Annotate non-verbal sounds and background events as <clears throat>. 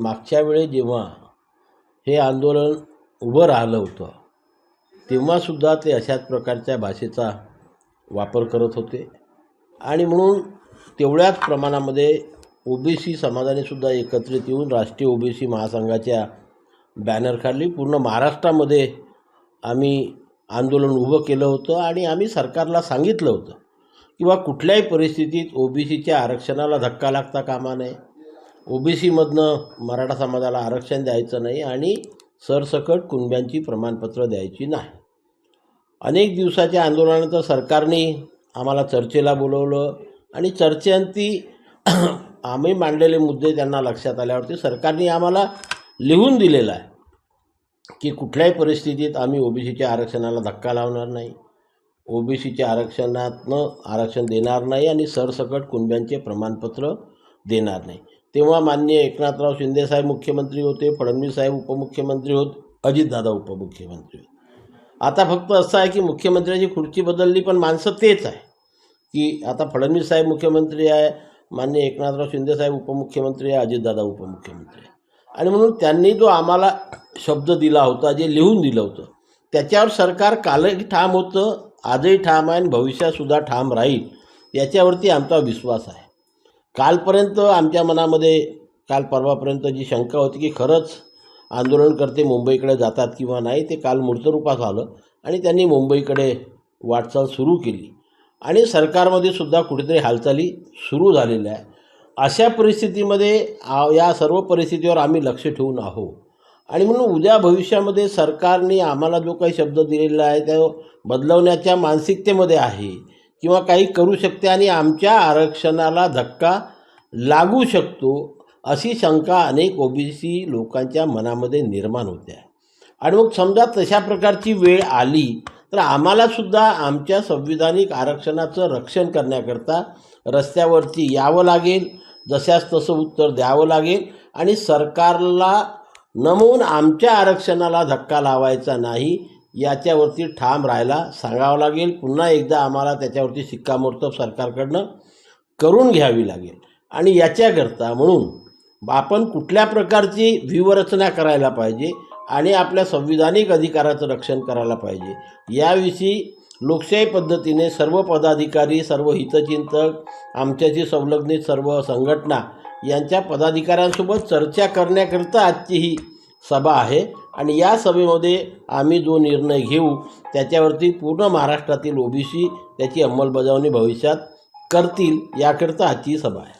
मागच्या वेळी जेव्हा हे आंदोलन उभं राहिलं होतं तेव्हासुद्धा ते अशाच प्रकारच्या भाषेचा वापर करत होते. आणि म्हणून तेवढ्याच प्रमाणामध्ये ओबीसी समाजाने सुद्धा एकत्रित येऊन राष्ट्रीय ओबीसी महासंघाच्या बॅनरखाली पूर्ण महाराष्ट्रामध्ये आम्ही आंदोलन उभं केलं होतं आणि आम्ही सरकारला सांगितलं होतं किंवा कुठल्याही परिस्थितीत ओबीसीच्या आरक्षणाला धक्का लागता कामा नये. ओबीसीमधनं मराठा समाजाला आरक्षण द्यायचं नाही आणि सरसकट कुणब्यांची प्रमाणपत्र द्यायची नाही. अनेक दिवसाच्या आंदोलनानंतर सरकारने आम्हाला चर्चेला बोलवलं आणि चर्चेअंती <clears throat> आम्ही मांडलेले मुद्दे त्यांना लक्षात आल्यावरती सरकारने आम्हाला लिहून दिलेलं आहे की कुठल्याही परिस्थितीत आम्ही ओबीसीच्या आरक्षणाला धक्का लावणार नाही. ओबीसीच्या आरक्षणातनं आरक्षण देणार नाही आणि सरसकट कुणब्यांचे प्रमाणपत्र देणार नाही. तेव्हा मान्य एकनाथराव शिंदेसाहेब मुख्यमंत्री होते फडणवीस साहेब उपमुख्यमंत्री होत अजितदादा उपमुख्यमंत्री होते. आता फक्त असं आहे की मुख्यमंत्र्याची खुर्ची बदलली पण माणसं तेच आहे. की आता फडणवीस साहेब मुख्यमंत्री आहे मान्य एकनाथराव शिंदेसाहेब उपमुख्यमंत्री आहे अजितदादा उपमुख्यमंत्री आहे. आणि म्हणून त्यांनी जो आम्हाला शब्द दिला होता जे लिहून दिलं होतं त्याच्यावर सरकार कालही ठाम होतं आजही ठाम आहे आणि भविष्यातसुद्धा ठाम राहील याच्यावरती आमचा विश्वास आहे. कालपर्यंत आमच्या मनामध्ये काल परवापर्यंत जी शंका होती की खरंच आंदोलनकर्ते मुंबईकडे जातात किंवा नाही ते काल मूर्तरूपात आलं आणि त्यांनी मुंबईकडे वाटचाल सुरू केली. आणि सरकारमध्ये सुद्धा कुठेतरी हालचाली सुरू झालेल्या आहे अशा परिस्थितीमध्ये आ- या सर्व परिस्थितीवर आम्ही लक्ष ठेवून आहोत. आणि म्हणून उद्या भविष्यामध्ये सरकारने आम्हाला जो काही शब्द दिलेला आहे तो बदलवण्याच्या मानसिकतेमध्ये आहे. किंवा काही करू शकते आणि आमच्या आरक्षणाला धक्का लागू शकतो अशी शंका अनेक ओबीसी लोकांच्या मनामध्ये निर्माण होते. आहे आणि मग समजा तशा प्रकारची वेळ आली तर आम्हालासुद्धा आमच्या संविधानिक आरक्षणाचं रक्षण करण्याकरता रस्त्यावरती यावं लागेल जशास तसं उत्तर द्यावं लागेल आणि सरकारला नमवून आमच्या आरक्षणाला धक्का लावायचा नाही याच्यावरती ठाम राहायला सांगावं लागेल. पुन्हा एकदा आम्हाला त्याच्यावरती शिक्कामोर्तब सरकारकडनं करून घ्यावी लागेल. आणि याच्याकरता म्हणून आपण कुठल्या प्रकारची व्यूहरचना करायला पाहिजे आणि आपल्या संविधानिक अधिकाराचं रक्षण करायला पाहिजे याविषयी लोकशाही पद्धतीने सर्व पदाधिकारी सर्व हितचिंतक आमच्याशी संलग्नित सर्व संघटना यांच्या पदाधिकाऱ्यांसोबत चर्चा करण्याकरिता आजची ही सभा आहे. आणि या सभेमध्ये आम्ही जो निर्णय घेऊ त्याच्यावरती पूर्ण महाराष्ट्रातील ओबीसी त्याची अंमलबजावणी भविष्यात करतील याकरिता आजची सभा आहे.